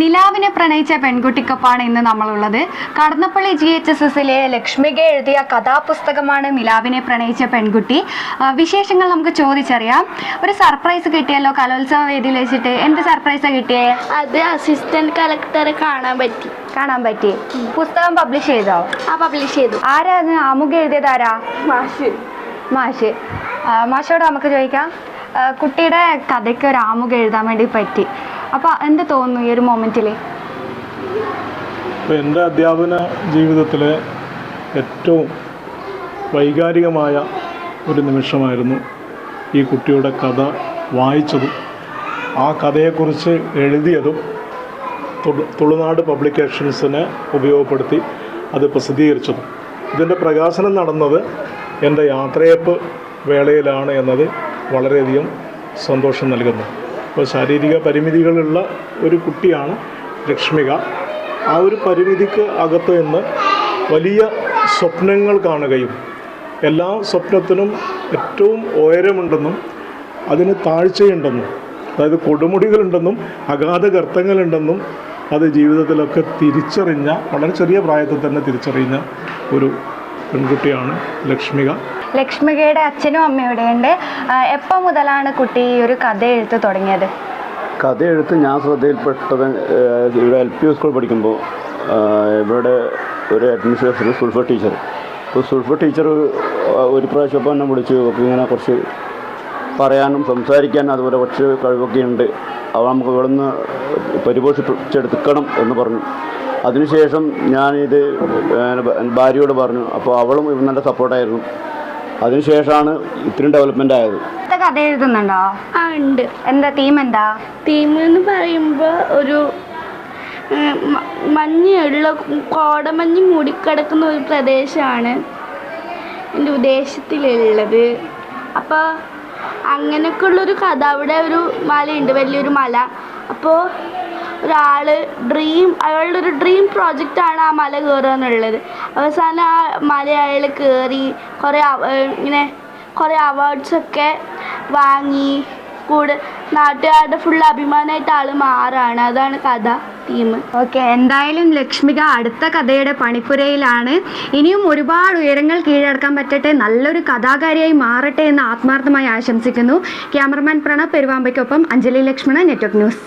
നിലാവിനെ പ്രണയിച്ച പെൺകുട്ടിക്കൊപ്പാണ് ഇന്ന് നമ്മളുള്ളത്. Kadannappally G H S എസിലെ ലക്ഷ്മിക എഴുതിയ കഥാപുസ്തകമാണ് നിലാവിനെ പ്രണയിച്ച പെൺകുട്ടി. വിശേഷങ്ങൾ നമുക്ക് ചോദിച്ചറിയാം. ഒരു സർപ്രൈസ് കിട്ടിയല്ലോ? കലോത്സവ വേദിയിൽ വെച്ചിട്ട് എന്ത് സർപ്രൈസാണ് കിട്ടിയേ? അത് അസിസ്റ്റന്റ് കളക്ടറെ കാണാൻ പറ്റി. കാണാൻ പറ്റി. പുസ്തകം പബ്ലിഷ് ചെയ്തോ? ആ പബ്ലിഷ് ചെയ്തു. ആരാ അത്? അമുഖ എഴുതിയത് ആരാ? മാഷ്. മാഷ്. മാഷോട് നമുക്ക് ചോദിക്കാം. കുട്ടിയുടെ കഥയ്ക്ക് ഒരു ആമുഖം എഴുതാൻ വേണ്ടി പറ്റി. അപ്പോൾ എന്ത് തോന്നുന്നു ഈ ഒരു മൊമെന്റിൽ എന്റെ അധ്യാപന ജീവിതത്തിലെ ഏറ്റവും വൈകാരികമായ ഒരു നിമിഷമായിരുന്നു ഈ കുട്ടിയുടെ കഥ വായിച്ചതും. ആ കഥയെക്കുറിച്ച് എഴുതിയതും തുളു- തുളുനാട് പബ്ലിക്കേഷൻസിനെ ഉപയോഗപ്പെടുത്തി അത് പ്രസിദ്ധീകരിച്ചതും. ഇതിന്റെ പ്രകാശനം നടന്നത് എന്റെ യാത്രയപ്പ് വേളയിലാണ് എന്നത് വളരെയധികം സന്തോഷം നൽകുന്നു. അപ്പോൾ ശാരീരിക പരിമിതികളുള്ള ഒരു കുട്ടിയാണ് ലക്ഷ്മിക. ആ ഒരു പരിമിതിക്ക് അകത്ത് നിന്ന് വലിയ സ്വപ്നങ്ങൾ കാണുകയും എല്ലാ സ്വപ്നത്തിനും ഏറ്റവും ഉയരമുണ്ടെന്നും അതിന് താഴ്ചയുണ്ടെന്നും അതായത് കൊടുമുടികളുണ്ടെന്നും അഗാധ ഗർത്തങ്ങളുണ്ടെന്നും അത് ജീവിതത്തിലൊക്കെ തിരിച്ചറിഞ്ഞ വളരെ ചെറിയ പ്രായത്തിൽ തന്നെ തിരിച്ചറിഞ്ഞ ഒരു പെൺകുട്ടിയാണ് ലക്ഷ്മിക. ലക്ഷ്മികയുടെ അച്ഛനും അമ്മയുടെ ഉണ്ട് എപ്പോൾ മുതലാണ് കുട്ടി ഈ ഒരു കഥ എഴുത്ത് തുടങ്ങിയത്? കഥ എഴുത്ത് ഞാൻ ശ്രദ്ധയിൽപ്പെട്ടത് ഇവിടെ എൽ പി സ്കൂൾ പഠിക്കുമ്പോൾ ഇവിടെ ഒരു അഡ്മിനിസ്ട്രേഷൻ സുൽഫ ടീച്ചർ. അപ്പോൾ സുൽഫ ടീച്ചർ ഒരു പ്രാവശ്യം ഇപ്പം എന്നെ വിളിച്ചു. ഒക്കെ ഇങ്ങനെ കുറച്ച് പറയാനും സംസാരിക്കാനും അതുപോലെ കുറച്ച് കഴിവൊക്കെ ഉണ്ട് അവ നമുക്ക് ഇവിടെ നിന്ന് പരിപോഷിപ്പിച്ചെടുക്കണം എന്ന് പറഞ്ഞു. അതിനുശേഷം ഞാനിത് ഭാര്യയോട് പറഞ്ഞു അപ്പോൾ അവളും ഇവ നല്ല സപ്പോർട്ടായിരുന്നു. അതിനുശേഷമാണ് ഇത്രയും ഡെവലപ്മെന്റ് ആയത്. കഥ എഴുതുന്നുണ്ടോ ആ ഉണ്ട്. എന്താ തീം എന്താ? തീം എന്ന് പറയുമ്പോൾ ഒരു മഞ്ഞുള്ള കോടമഞ്ഞ് മൂടിക്കിടക്കുന്ന ഒരു പ്രദേശമാണ് എന്റെ ഉദ്ദേശത്തിലുള്ളത്. അപ്പോൾ അങ്ങനെയൊക്കെ ഉള്ളൊരു കഥ. അവിടെ ഒരു മലയുണ്ട് വലിയൊരു മല. അപ്പോൾ ഒരാൾ ഡ്രീം അയാളുടെ ഒരു ഡ്രീം ആണ് ആ മല കയറുക എന്നുള്ളത്. അവസാനം ആ മല അയാൾ കയറി കുറേ ഇങ്ങനെ കുറേ അവാർഡ്സൊക്കെ വാങ്ങി. കൂടെ നാട്ടുകാരുടെ ഫുൾ അഭിമാനമായിട്ട് ആൾ മാറാണ്. അതാണ് കഥ തീം ഓക്കെ എന്തായാലും ലക്ഷ്മിക അടുത്ത കഥയുടെ പണിപ്പുരയിലാണ്. ഇനിയും ഒരുപാട് ഉയരങ്ങൾ കീഴടക്കാൻ പറ്റട്ടെ നല്ലൊരു കഥാകാരിയായി മാറട്ടെ എന്ന് ആത്മാർത്ഥമായി ആശംസിക്കുന്നു. ക്യാമറമാൻ പ്രണവ് പെരുവാമ്പയ്ക്കൊപ്പം അഞ്ജലി ലക്ഷ്മണ നെറ്റ്വർക്ക് ന്യൂസ്